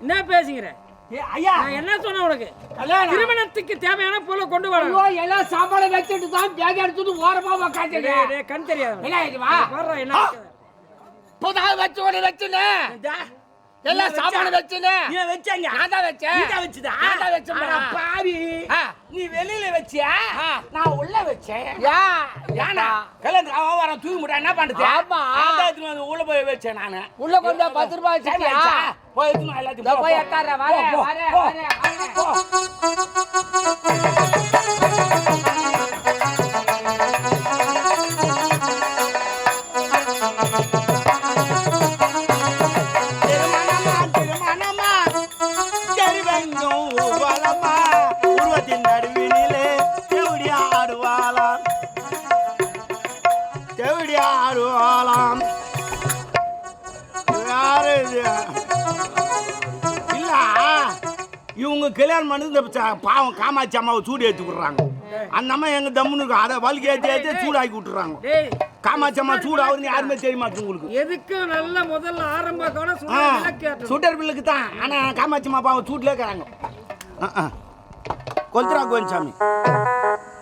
என்ன பேசுகிற? ஐயா. என்ன சொன்னேன் உனக்கு? திருமணத்துக்கு தேவையான பொருளை கொண்டு வர எல்லாம் சாப்பாடு வச்சுட்டு தான் பேக எடுத்துட்டு ஓரமா உக்காந்துங்க கண் தெரியாது என்ன இதுவா என்ன புதாக வச்சு ஒன்று வச்சுன்னு. எல்லாம் சாப்பாடு வச்சுன்னு. நீ வச்சாங்க. நான் தான் வச்சேன். நீ தான் வச்சுதா? நான் தான் வச்சேன் வெளியில வச்சியா. நான் உள்ள வச்சேன் யா ஏனா கல்யாணம் அவன் வர தூக்கி முட்டா என்ன பண்றது ஆமா. வந்து உள்ள போய் வச்சேன் நானு உள்ள கொண்டு வா, பத்து ரூபாய்? ஆயிடுச்சா? போய் எடுத்துன்னு வா எல்லாத்தையும் போய் போ, வரேன், வரேன். வரேன், வரேன். தேவடி ஆடுவாளாம் யாரு இது? இல்ல இவங்க கல்யாணம் பண்ணி இந்த பாவம் காமாட்சி அம்மாவை சூடு ஏற்றி விடுறாங்க. அந்த அம்மா எங்க தம்முன்னு இருக்கும் அதை வலிக்கு ஏற்றி ஏற்றி சூடாக்கி விட்டுறாங்க. காமாட்சி அம்மா சூடு ஆகுதுன்னு யாருமே தெரிய மாட்டேங்குது உங்களுக்கு? எதுக்கு நல்ல முதல்ல ஆரம்ப விளக்கு சுட்டர் பில்லுக்கு தான். ஆனா காமாட்சி அம்மா பாவம் சூட்ல இருக்கிறாங்க. கொல்துரா கோவிந்தசாமி